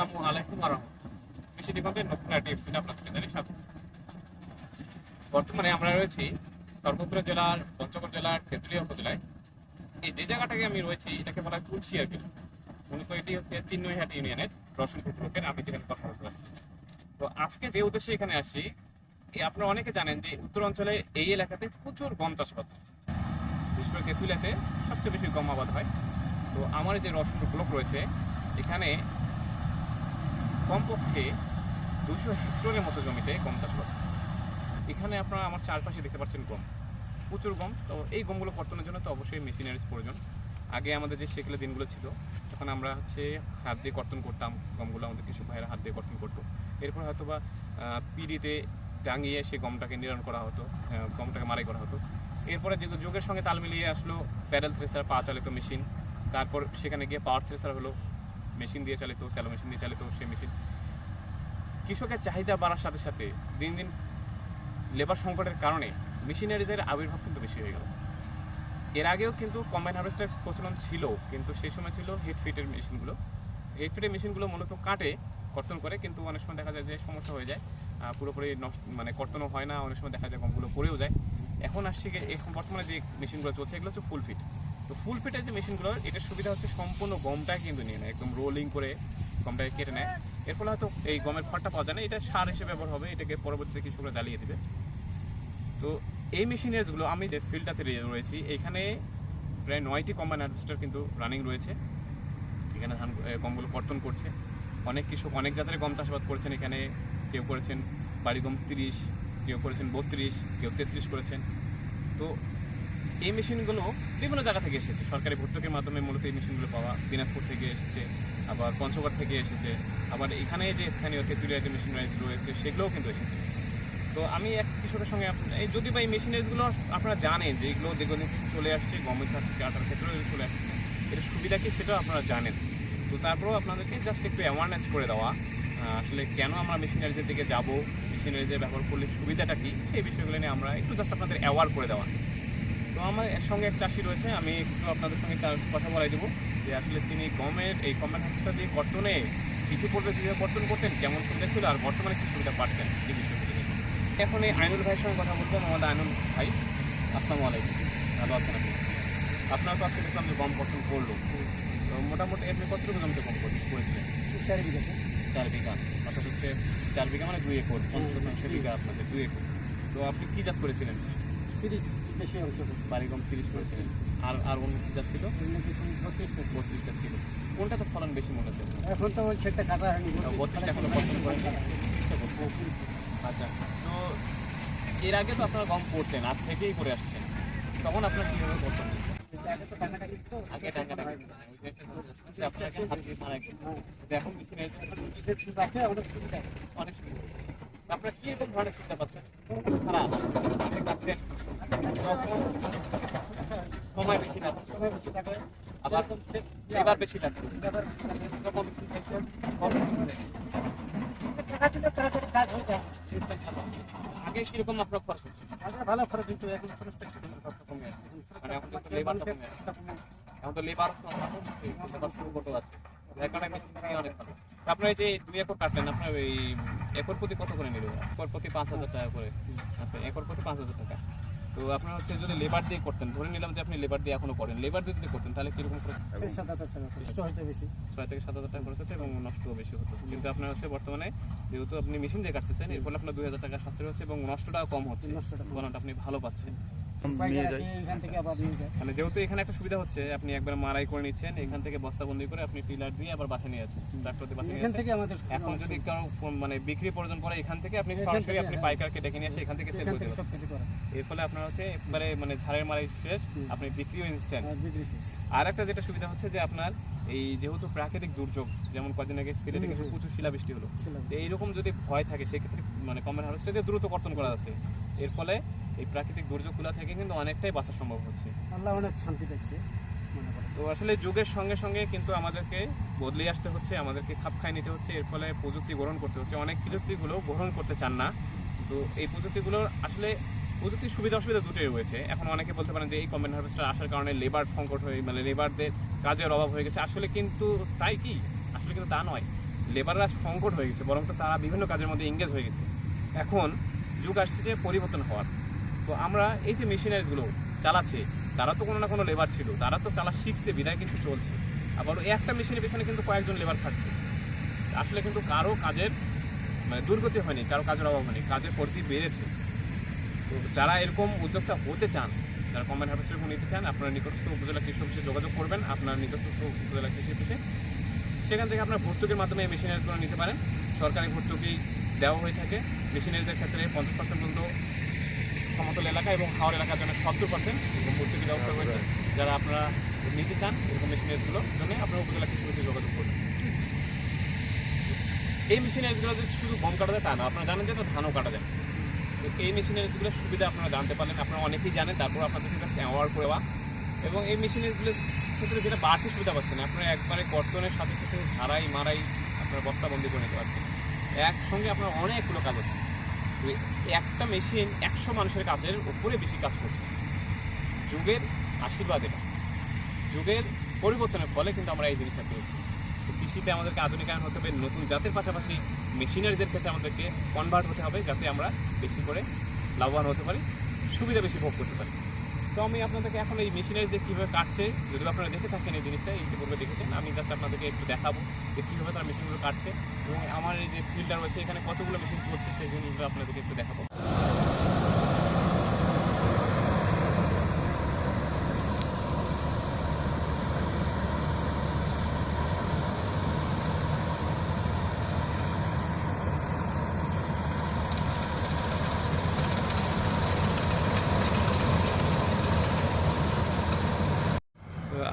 আসসালামু আলাইকুম ওয়া রাহমাতুল্লাহ। কৃষি দিগন্তের নতুন একটি এপিসোডে জানাই বর্তমানে আমরা রয়েছি সর্বপুরা জেলার, পঞ্চগড় জেলার, তেঁতুলিয়া উপজেলায়। এই যে জায়গাটাকে আমি রয়েছি, এটাকে বলা হয় তুলসিয়ার বিল। মূলত এটি হচ্ছে চিন্নইহাট ইউনিয়নের, রসুনপুর ব্লকের, আমি যেখানে কথা বলতে তো আজকে যে উদ্দেশ্যে এখানে এই আপনারা অনেকে জানেন যে উত্তর অঞ্চলে এই এলাকাতে প্রচুর গম চাষ করতে বিশেষ করে তেঁতুলিয়াতে সবচেয়ে বেশি গম আবাদ হয়। তো আমার যে রসুনপুর ব্লক রয়েছে, এখানে কমপক্ষে দুশো হেক্টরের মতো জমিতে গম চাষ করে এখানে আপনারা আমার চারপাশে দেখতে পাচ্ছেন গম, প্রচুর গম। তো এই গমগুলো কর্তনের জন্য তো অবশ্যই মেশিনারিজ প্রয়োজন। আগে আমাদের যে সেকেলে দিনগুলো ছিল, তখন আমরা হচ্ছে হাত দিয়ে কর্তন করতাম গমগুলো, আমাদের কৃষক ভাইয়েরা হাত দিয়ে কর্তন করতো। এরপর হয়তো বা পিড়িতে টাঙিয়ে সেই গমটাকে নিরণ করা হতো গমটাকে মারাই করা হতো। এরপরে যে যোগের সঙ্গে তাল মিলিয়ে আসলো, প্যাডেল থ্রেসার, পা চালিত মেশিন, তারপর সেখানে গিয়ে পাওয়ার থ্রেসার হলো মেশিন দিয়ে চালিত, স্যালো মেশিন দিয়ে চালিত সেই মেশিন। কৃষকের চাহিদা বাড়ার সাথে সাথে দিন দিন লেবার সংকটের কারণে মেশিনারিজের আবির্ভাব কিন্তু বেশি হয়ে গেল। এর আগেও কিন্তু কম্বাইন হারভেস্টের প্রচলন ছিল, কিন্তু সেই সময় ছিল হেড ফিটের মেশিনগুলো। হেড ফিটের মেশিনগুলো মূলত কাটে, কর্তন করে, কিন্তু অনেক সময় দেখা যায় যে সমস্যা হয়ে যায় পুরোপুরি নষ্ট মানে কর্তনও হয় না, অনেক সময় দেখা যায় গমগুলো পড়েও যায়। এখন আসছে এখন বর্তমানে যে মেশিনগুলো চলছে, এগুলো হচ্ছে ফুল ফিট তো ফুল ফিটের যে মেশিনগুলো এটার সুবিধা হচ্ছে সম্পূর্ণ গমটাকে কিন্তু নিয়ে নেয়, একদম রোলিং করে গমটাকে কেটে নেয়। এর ফলে হয়তো এই গমের খড়টা পাওয়া যায় না, এটা সার হিসেবে ব্যবহার হবে, এটাকে পরবর্তীতে কৃষকরা জ্বালিয়ে দেবে। তো এই মেশিনারিজগুলো আমি যে ফিল্ডটাতে রয়েছি, এখানে প্রায় নয়টি কম্বাইন হার্ভেস্টার কিন্তু রানিং রয়েছে। এখানে ধান গমগুলো কর্তন করছে। অনেক কৃষক, অনেক জাতের গম চাষাবাদ করেছেন এখানে। কেউ করেছেন বাড়ি গম তিরিশ, কেউ করেছেন বত্রিশ, কেউ তেত্রিশ করেছেন। তো এই মেশিনগুলো বিভিন্ন জায়গা থেকে এসেছে। সরকারি ভর্তুকির মাধ্যমে মূলত এই মেশিনগুলো পাওয়া, দিনাজপুর থেকে এসেছে, আবার পঞ্চগড় থেকে এসেছে, আবার এখানে যে স্থানীয় তেঁতুলিয়া যে মেশিনারিজ রয়েছে, সেগুলোও কিন্তু এসেছে। তো আমি এক কৃষকের সঙ্গে এই যদি বা এই মেশিনারিজগুলো আপনারা জানেন যে এগুলো দেখুন চলে আসছে গমের ক্ষেত্রে আটার ক্ষেত্রেও চলে আসছে, এর সুবিধা কি সেটাও আপনারা জানেন। তো তারপরেও আপনাদেরকে জাস্ট একটু অ্যাওয়ারনেস করে দেওয়া আসলে কেন আমরা মেশিনারিজের দিকে যাব, মেশিনারিজের ব্যবহার করলে সুবিধাটা কী, সেই বিষয়গুলো নিয়ে আমরা একটু জাস্ট আপনাদের অ্যাওয়ার করে দেওয়া। তো আমার সঙ্গে এক চাষি রয়েছে আমি একটু আপনাদের সঙ্গে তার কথা বলাই দেবো যে আসলে তিনি গমের এই কমেন্ট হাউসটা দিয়ে কর্তনে কিছু পূর্বে যেভাবে কর্তন করতেন কেমন সুবিধা ছিল আর বর্তমানে কি সুবিধা পাচ্ছেন এই বিষয়গুলো নিয়ে। এখন এই আইনুল ভাইয়ের সঙ্গে কথা বলতে আমাদের আইনুল ভাই। আসসালামু আলাইকুম। ভালো আছেন আপনি? আপনার তো আজকে দেখলাম যে গম কর্তন করল। তো মোটামুটি আপনি কতটুকু জমিতে গম কর- করেছিলেন? চার বিঘাতে চার বিঘা। অর্থাৎ হচ্ছে চার বিঘা মানে দুই একর পঞ্চাশ শতাংশ বিঘা আপনাদের দুই একর। তো আপনি কি জাত করেছিলেন? বেশি অংশ করছে। গম তিরিশ করেছিলেন আর আর অন্য কি ছিল। বত্রিশটা ছিল। কোনটা তো ফলন বেশি মনে হচ্ছে? এখন তো ওই কাটা হয়নি বত্রিশটা এখনও পছন্দ করেন? আচ্ছা তো এর আগে তো আপনারা গম করতেন আজ থেকেই করে আসছেন। তখন আপনার কীভাবে আপনার এখন যে। অনেক সুবিধা আপনারা কি এরকম ধরনের চিন্তা পাচ্ছেন খারাপ। আপনি পাচ্ছেন সময় বেশি লাগছে সময় বেশি থাকে আবার এবার বেশি থাকে। আগে কীরকম আপনার খরচ হচ্ছে আগে ভালো খরচ হতো এখন খরচটা একটু কমে আছে মানে এখন কিন্তু লেবারটা কমে আছে এখন তো লেবার লেবার শুরু করতে আছে। আপনার এই যে দুই একর কাটলেন আপনার এই একর প্রতি কত করে নিল একর প্রতি পাঁচ হাজার টাকা করে আচ্ছা একর প্রতি পাঁচ হাজার টাকা তো আপনার হচ্ছে যদি লেবার দিয়ে করতেন ধরে নিলাম যে আপনি লেবার দিয়ে এখনও করেন লেবার দিয়ে যদি করতেন তাহলে কীরকম সাত ছয় থেকে সাত হাজার টাকা খরচ হতো এবং নষ্টও বেশি হতো কিন্তু আপনার হচ্ছে বর্তমানে যেহেতু আপনি মেশিন দিয়ে কাটতেছেন এর ফলে আপনার দুই হাজার টাকা সাশ্রয় হচ্ছে এবং নষ্টটাও কম হচ্ছে নষ্টটা আপনি ভালো পাচ্ছেন মানে যেহেতু এখানে একটা সুবিধা হচ্ছে আপনি একবার মারাই করে নিচ্ছেন এখান থেকে বস্তাবন্দি করে আপনি টিলার দিয়ে আবার বাসা নিয়ে যাচ্ছেন ট্রাক্টর দিয়ে বাসা এখান থেকে আমাদের এখন যদি কারও মানে বিক্রি প্রয়োজন পড়ে এখান থেকে আপনি সরাসরি আপনি হ্যাঁ। পাইকারকে ডেকে নিয়ে এসে এখান থেকে সেল এখান করে থেকে দেবেন সব কিছু করে। এর ফলে আপনার হচ্ছে একবারে মানে ঝাড়ের মারাই শেষ আপনি বিক্রিও ইনস্ট্যান্ট আর একটা যেটা সুবিধা হচ্ছে যে আপনার এই যেহেতু প্রাকৃতিক দুর্যোগ যেমন কদিন আগে সিলেটে কিছু। প্রচুর শিলাবৃষ্টি হলো। এইরকম যদি ভয় থাকে সেক্ষেত্রে মানে কমেন্ট হারভেস্টার দিয়ে দ্রুত কর্তন করা যাচ্ছে। এর ফলে এই প্রাকৃতিক দুর্যোগগুলো থেকে কিন্তু অনেকটাই বাঁচা সম্ভব হচ্ছে। আল্লাহ অনেক শান্তি দেখছে তো আসলে যুগের সঙ্গে সঙ্গে কিন্তু আমাদেরকে বদলে আসতে হচ্ছে আমাদেরকে খাপ খাই নিতে হচ্ছে এর ফলে প্রযুক্তি গ্রহণ করতে হচ্ছে। অনেক প্রযুক্তিগুলো গ্রহণ করতে চান না তো এই প্রযুক্তিগুলোর আসলে প্রযুক্তির সুবিধা অসুবিধা দুটোই রয়েছে। এখন অনেকে বলতে পারেন যে এই কম্বাইন হারভেস্টার আসার কারণে লেবার সংকট হয়ে মানে লেবারদের কাজের অভাব হয়ে গেছে। আসলে কিন্তু তাই কি? আসলে কিন্তু তা নয়। লেবাররা সংকট হয়ে গেছে বরং তো তারা বিভিন্ন কাজের মধ্যে এঙ্গেজ হয়ে গেছে। এখন যুগ আসছে যে পরিবর্তন হওয়ার। তো আমরা এই যে মেশিনারিজগুলো চালাচ্ছে, তারা তো কোনো না কোনো লেবার ছিল। তারা তো চালা শিখছে, বিদায় কিন্তু চলছে। আবার ওই একটা মেশিনের পেছনে কিন্তু কয়েকজন লেবার খাটছে আসলে কিন্তু কারও কাজের মানে দুর্গতি হয়নি, কারও কাজের অভাব হয়নি, কাজের পরিধি বেড়েছে। তো যারা এরকম উদ্যোক্তা হতে চান, যারা কম্বাইন হারভেস্টার নিতে চান, আপনার নিকটস্থ উপজেলা কৃষি অফিসে যোগাযোগ করবেন। আপনার নিকটস্থ উপজেলা কৃষি অফিসে। সেখান থেকে আপনার ভর্তুকির মাধ্যমে এই মেশিনারিজগুলো নিতে পারেন। সরকারি ভর্তুকি দেওয়া হয়ে থাকে। মেশিনারিজের ক্ষেত্রে পঞ্চাশ পার্সেন্ট পর্যন্ত সমতল এলাকা এবং হাওড় এলাকার জন্য সত্তর পার্সেন্ট এরকম ভর্তুকি ব্যবস্থা রয়েছে। যারা আপনারা নিতে চান এরকম মেশিনারিজগুলো জন্য আপনার উপজেলা কৃষি অফিসে যোগাযোগ করবেন এই মেশিনারিজগুলো যে শুধু গম কাটা যায় তা না। আপনারা জানেন যে তো ধানও কাটা যায়। তো এই মেশিনারিজগুলোর সুবিধা আপনারা জানতে পারলেন আপনারা অনেকেই জানেন তারপর আপনাদের কাছে অ্যাওয়ার্ড করে এবং এই মেশিনারিজগুলোর ক্ষেত্রে যেটা বাড়তি সুবিধা পাচ্ছেন আপনারা একবারে কর্তনের সাথে সাথে ঝাড়াই মারাই আপনার বস্তাবন্দি করে নিতে পারছেন। একসঙ্গে আপনার অনেকগুলো কাজ হচ্ছে। একটা মেশিন একশো মানুষের কাজের উপরে বেশি কাজ করছে। যুগের আশীর্বাদ এটা। যুগের পরিবর্তনের ফলে কিন্তু আমরা এই জিনিসটা পেয়েছি। কৃষিতে আমাদেরকে আধুনিকায়ন হতে হবে, নতুন জাতের পাশাপাশি মেশিনারিদের ক্ষেত্রে আমাদেরকে কনভার্ট হতে হবে যাতে আমরা বেশি করে লাভবান হতে পারি, সুবিধা বেশি ভোগ করতে পারি। তো আমি আপনাদেরকে এখন এই মেশিনারি যে কীভাবে কাটছে, যদি আপনারা দেখে থাকেন এই জিনিসটা ইতিপূর্বে দেখেছেন, আমি জাস্ট আপনাদেরকে একটু দেখাবো যে কীভাবে তারা মেশিনগুলো কাটছে। এবং আমার এই যে ফিল্টার রয়েছে, এখানে কতগুলো মেশিন চলছে, সেই জিনিসগুলো আপনাদেরকে একটু দেখাবো।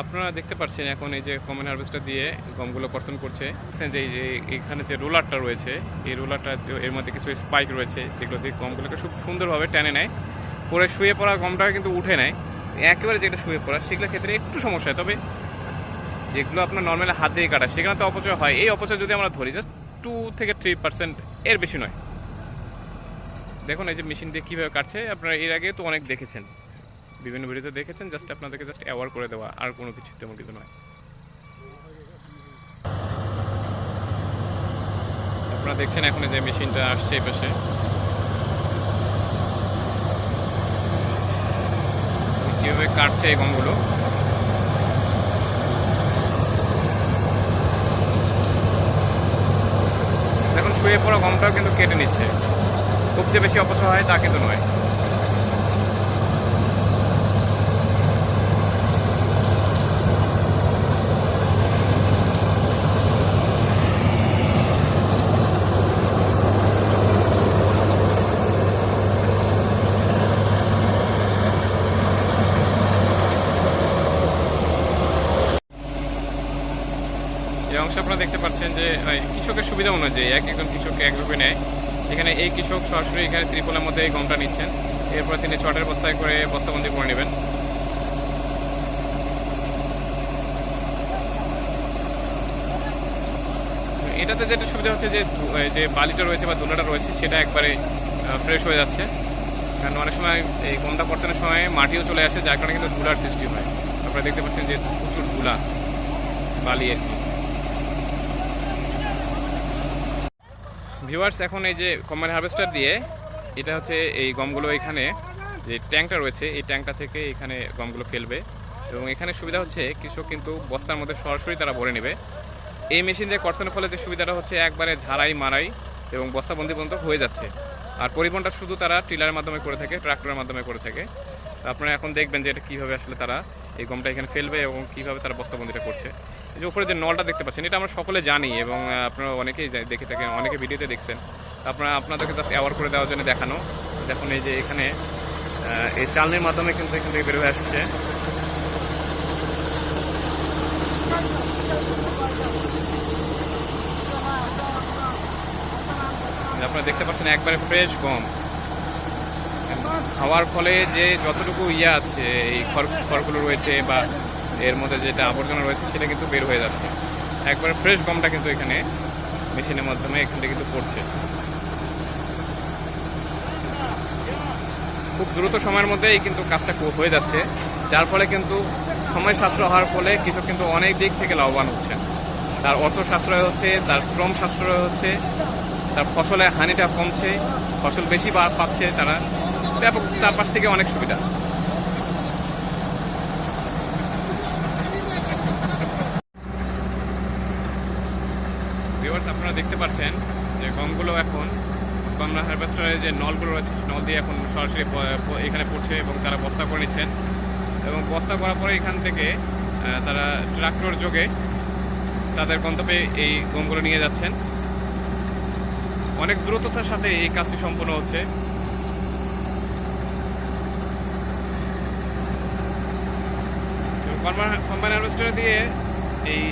আপনারা দেখতে পাচ্ছেন এখন এই যে কমন হারভেস্টার দিয়ে গমগুলো কর্তন করছে। যে এখানে যে রোলারটা রয়েছে, এই রোলারটা এর মধ্যে কিছু স্পাইক রয়েছে, যেগুলো দিয়ে গমগুলোকে খুব সুন্দরভাবে টেনে নেয়। পরে শুয়ে পড়া গমটা কিন্তু উঠে নেয়। একেবারে যেটা শুয়ে পড়া, সেগুলোর ক্ষেত্রে একটু সমস্যা হয়। তবে যেগুলো আপনার নর্মালি হাত দিয়ে কাটা সেখানে তো অপচয় হয়। এই অপচয় যদি আমরা ধরি জাস্ট টু থেকে থ্রি পার্সেন্ট এর বেশি নয়। দেখুন এই যে মেশিন দিয়ে কীভাবে কাটছে, আপনারা এর আগে তো অনেক দেখেছেন। বিভিন্ন ভিডিওতে দেখেছেন জাস্ট আপনাদেরকে জাস্ট অ্যাওয়ার করে দেওয়া, আর কোনো কিছু তেমন কিছু নয়। আপনারা দেখছেন এখন যে মেশিনটা আসছে এই পাশে। কীভাবে কাটছে এই গমগুলো? দেখুন, শুয়ে পড়া গমটাও কিন্তু কেটে নিচ্ছে। খুব যে বেশি অপচয় হয় তা কিন্তু নয় যে অংশ আপনারা দেখতে পাচ্ছেন যে কৃষকের সুবিধা অনুযায়ী এক একজন কৃষককে একভাবে নেয়। এখানে এই কৃষক সরাসরি এখানে ত্রিপলের মধ্যে এই গমটা নিচ্ছেন। এরপর তিনি চটের বস্তায় করে বস্তাবন্দি করে নেবেন। এটাতে যেটা সুবিধা হচ্ছে যে যে বালিটা রয়েছে বা ধুলাটা রয়েছে, সেটা একবারে ফ্রেশ হয়ে যাচ্ছে। কারণ অনেক সময় এই গমটা পর্তনের সময় মাটিও চলে আসে, যার কারণে কিন্তু ধুলার সৃষ্টি হয়। আপনারা দেখতে পাচ্ছেন যে প্রচুর ধুলা, বালি আর কি। ভিউয়ার্স এখন এই যে কম্বাইন হারভেস্টার দিয়ে, এটা হচ্ছে এই গমগুলো এখানে, যে ট্যাঙ্কটা রয়েছে, এই ট্যাঙ্কটা থেকে এখানে গমগুলো ফেলবে। এবং এখানে সুবিধা হচ্ছে, কৃষক কিন্তু বস্তার মধ্যে সরাসরি তারা ভরে নেবে। এই মেশিন দিয়ে কর্তনের ফলে যে সুবিধাটা হচ্ছে, একবারে ঝাড়াই মারাই এবং বস্তাবন্দি পর্যন্ত হয়ে যাচ্ছে। আর পরিবহনটা শুধু তারা টিলারের মাধ্যমে করে থাকে, ট্রাক্টরের মাধ্যমে করে থাকে। আপনারা এখন দেখবেন যে এটা কীভাবে আসলে তারা এই গমটা এখানে ফেলবে এবং কীভাবে তারা বস্তাবন্দিটা করছে। যে উপরে যে নলটা দেখতে পাচ্ছেন, এটা আমরা সকলে জানি এবং আপনারা অনেকেই দেখে থাকেন, অনেকে ভিডিওতে দেখছেন। আপনারা আপনাদেরকে জাস্ট অ্যাওয়ার করে দেওয়ার জন্য দেখানো। দেখুন এই যে এখানে এই চালনির মাধ্যমে কিন্তু এখান থেকে বের হয়ে আসছে। আপনারা দেখতে পাচ্ছেন একবারে ফ্রেশ গম। খাওয়ার ফলে যে যতটুকু ইয়ে আছে, এই খড় খড়গুলো রয়েছে বা এর মধ্যে যেটা আবর্জনা রয়েছে সেটা কিন্তু বের হয়ে যাচ্ছে। একবারে ফ্রেশ গমটা কিন্তু এখানে মেশিনের মাধ্যমে এখান থেকে কিন্তু পড়ছে। খুব দ্রুত সময়ের মধ্যেই কিন্তু কাজটা হয়ে যাচ্ছে। যার ফলে কিন্তু সময় সাশ্রয় হওয়ার ফলে কৃষক কিন্তু অনেক দিক থেকে লাভবান হচ্ছেন। তার অর্থ সাশ্রয় হচ্ছে, তার শ্রম সাশ্রয় হচ্ছে, তার ফসলের হানিটা কমছে, ফসল বেশি পাচ্ছে, তারা ব্যাপক চারপাশ থেকে অনেক সুবিধা। ভিউয়ার্স আপনারা দেখতে পাচ্ছেন যে গমগুলো এখন গমরা হারভেস্টারের যে নলগুলো রয়েছে নল দিয়ে এখন সরাসরি এখানে পড়ছে এবং তারা বস্তা করে নিচ্ছেন। এবং বস্তা করার পরে এখান থেকে তারা ট্রাক্টর যোগে তাদের গন্তব্যে এই গমগুলো নিয়ে যাচ্ছেন। অনেক দ্রুততার সাথে এই কাজটি সম্পন্ন হচ্ছে। কম্বাইন হারভেস্টার দিয়ে এই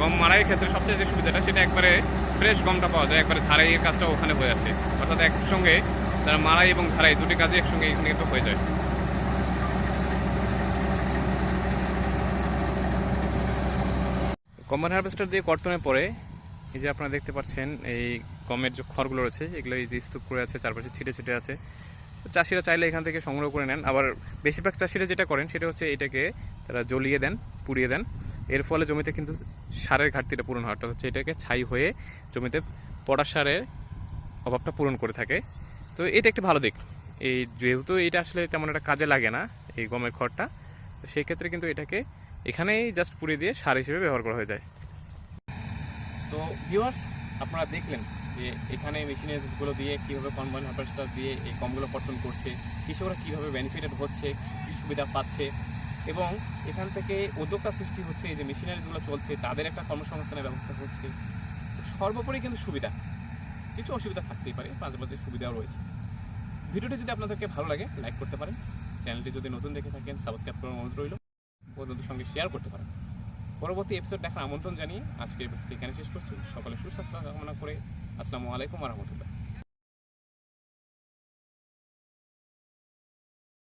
গম মারাইয়ের ক্ষেত্রে সবচেয়ে যে সুবিধাটা, সেটা একবারে ফ্রেশ গমটা পাওয়া যায়, একবারে ধারাইয়ের কাজটা ওখানে হয়ে আছে অর্থাৎ একসঙ্গে তারা মারাই এবং ধারাই, দুটি কাজই একসঙ্গে এখানে কিন্তু হয়ে যায়। কম্বাইন হারভেস্টার দিয়ে কর্তনের পরে, এই যে আপনারা দেখতে পাচ্ছেন, এই গমের যে খড়গুলো রয়েছে, এগুলো এই যে স্তূপ করে আছে, চারপাশে ছিটে ছিটে আছে। চাষিরা চাইলে এখান থেকে সংগ্রহ করে নেন। আবার বেশিরভাগ চাষিরা যেটা করেন, সেটা হচ্ছে এটাকে তারা জ্বলিয়ে দেন, পুড়িয়ে দেন। এর ফলে জমিতে কিন্তু সারের ঘাটতিটা পূরণ হয়। অর্থাৎ হচ্ছে এটাকে ছাই হয়ে জমিতে পটাশ সারের অভাবটা পূরণ করে থাকে। তো এটা একটি ভালো দিক। এই যেহেতু এটা আসলে তেমন একটা কাজে লাগে না এই গমের খড়টা, তো সেই ক্ষেত্রে কিন্তু এটাকে এখানেই জাস্ট পুড়িয়ে দিয়ে সার হিসেবে ব্যবহার করা হয়ে যায়। তো ভিউয়ার্স আপনারা দেখলেন যে এখানে মেশিনারিজগুলো দিয়ে কীভাবে কম্বাইন হারভেস্টার দিয়ে এই গমগুলো কর্তন করছে, কৃষকরা কীভাবে বেনিফিটেড হচ্ছে, কী সুবিধা পাচ্ছে এবং এখান থেকে উদ্যোক্তা সৃষ্টি হচ্ছে, এই যে মেশিনারিজগুলো চলছে, তাদের একটা কর্মসংস্থানের ব্যবস্থা হচ্ছে। সর্বোপরি কিন্তু সুবিধা। কিছু অসুবিধা থাকতেই পারে, মাঝে মাঝে সুবিধাও রয়েছে। ভিডিওটি যদি আপনাদেরকে ভালো লাগে, লাইক করতে পারেন। চ্যানেলটি যদি নতুন দেখে থাকেন, সাবস্ক্রাইব করার অনুরোধ রইল। বন্ধুদের সঙ্গে শেয়ার করতে পারেন। পরবর্তী এপিসোড দেখার আমন্ত্রণ জানিয়ে আজকের এপিসোড এখানে শেষ করছি। সকলে সুস্বাস্থ্য কামনা করে, আসসালামু আলাইকুম রহমতুল্লাহ।